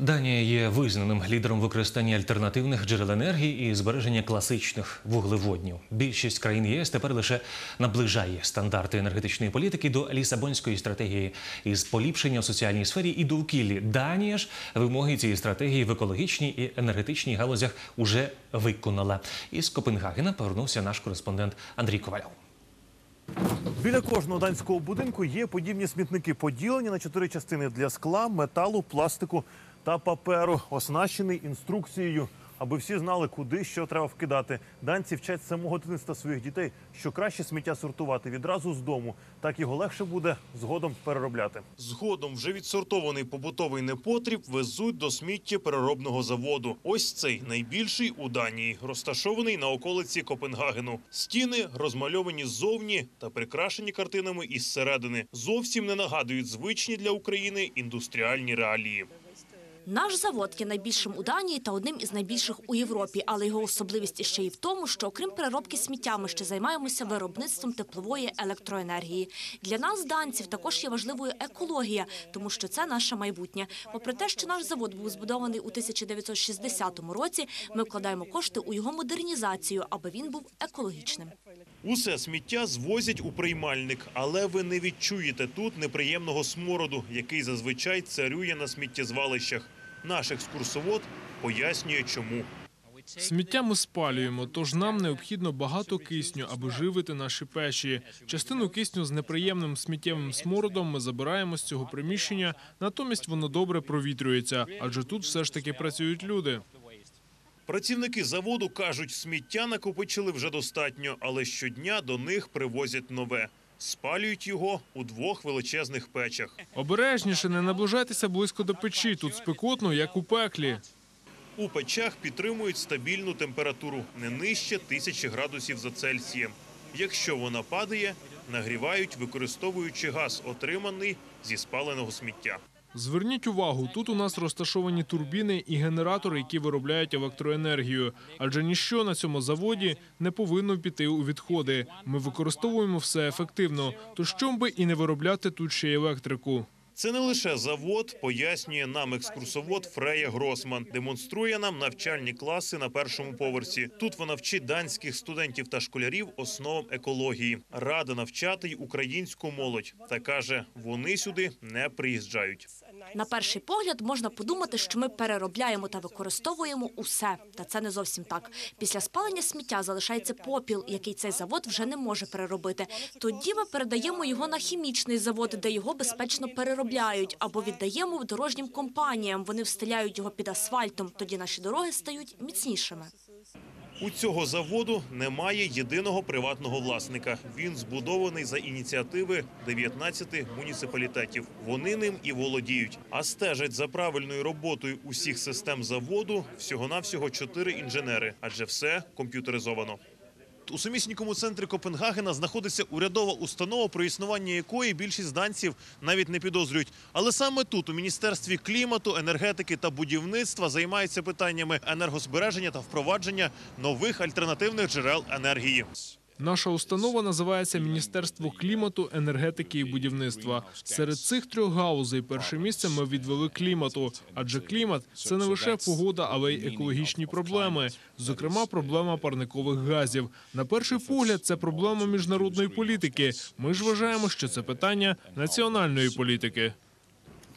Данія є визнаним лідером використання альтернативних джерел енергії і збереження класичних вуглеводнів. Більшість країн ЄС тепер лише наближає стандарти енергетичної політики до Лісабонської стратегії із поліпшення у соціальній сфері і довкіллі. Данія ж вимоги цієї стратегії в екологічній і енергетичній галузях уже виконала. Із Копенгагена повернувся наш кореспондент Андрій Ковальов. Біля кожного данського будинку є подібні смітники, поділені на чотири частини для скла, металу, пластику та паперу, оснащений інструкцією, аби всі знали, куди що треба вкидати. Данці вчать з самого дитинства своїх дітей, що краще сміття сортувати відразу з дому. Так його легше буде згодом переробляти. Згодом вже відсортований побутовий непотріб везуть до сміттєпереробного заводу. Ось цей найбільший у Данії, розташований на околиці Копенгагену. Стіни розмальовані ззовні та прикрашені картинами із середини. Зовсім не нагадують звичні для України індустріальні реалії. Наш завод є найбільшим у Данії та одним із найбільших у Європі, але його особливість іще й в тому, що окрім переробки сміття, ми ще займаємося виробництвом теплової електроенергії. Для нас, данців, також є важливою екологія, тому що це наше майбутнє. Попри те, що наш завод був збудований у 1960 році, ми вкладаємо кошти у його модернізацію, аби він був екологічним. Усе сміття звозять у приймальник, але ви не відчуєте тут неприємного смороду, який зазвичай царює на сміттєзвалищах. Наш екскурсовод пояснює, чому. Сміття ми спалюємо, тож нам необхідно багато кисню, аби живити наші печі. Частину кисню з неприємним сміттєвим смородом ми забираємо з цього приміщення, натомість воно добре провітрюється, адже тут все ж таки працюють люди. Працівники заводу кажуть, сміття накопичили вже достатньо, але щодня до них привозять нове. Спалюють його у двох величезних печах. Обережніше не наближайтеся близько до печі. Тут спекотно, як у пеклі. У печах підтримують стабільну температуру не нижче тисячі градусів за Цельсієм. Якщо вона падає, нагрівають, використовуючи газ, отриманий зі спаленого сміття. Зверніть увагу, тут у нас розташовані турбіни і генератори, які виробляють електроенергію. Адже ніщо на цьому заводі не повинно піти у відходи. Ми використовуємо все ефективно. То що би і не виробляти тут ще електрику. Це не лише завод, пояснює нам екскурсовод Фрея Гросман. Демонструє нам навчальні класи на першому поверсі. Тут вона вчить данських студентів та школярів основам екології. Рада навчати й українську молодь та каже, вони сюди не приїжджають. На перший погляд можна подумати, що ми переробляємо та використовуємо усе. Та це не зовсім так. Після спалення сміття залишається попіл, який цей завод вже не може переробити. Тоді ми передаємо його на хімічний завод, де його безпечно переробляють, або віддаємо дорожнім компаніям. Вони встиляють його під асфальтом. Тоді наші дороги стають міцнішими. У цього заводу немає єдиного приватного власника. Він збудований за ініціативи 19 муніципалітетів. Вони ним і володіють. А стежать за правильною роботою усіх систем заводу всього-навсього чотири інженери, адже все комп'ютеризовано. У самісінькому центрі Копенгагена знаходиться урядова установа, про існування якої більшість данців навіть не підозрюють. Але саме тут, у міністерстві клімату, енергетики та будівництва, займаються питаннями енергозбереження та впровадження нових альтернативних джерел енергії. Наша установа називається Міністерство клімату, енергетики і будівництва. Серед цих трьох гаузей перше місце ми відвели клімату, адже клімат це не лише погода, але й екологічні проблеми, зокрема, проблема парникових газів. На перший погляд, це проблема міжнародної політики. Ми ж вважаємо, що це питання національної політики.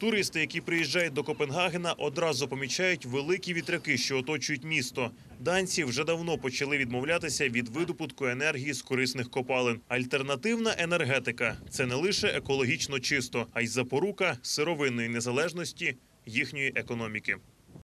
Туристи, які приїжджають до Копенгагена, одразу помічають великі вітряки, що оточують місто. Данці вже давно почали відмовлятися від видобутку енергії з корисних копалин. Альтернативна енергетика це не лише екологічно чисто, а й запорука сировинної незалежності їхньої економіки.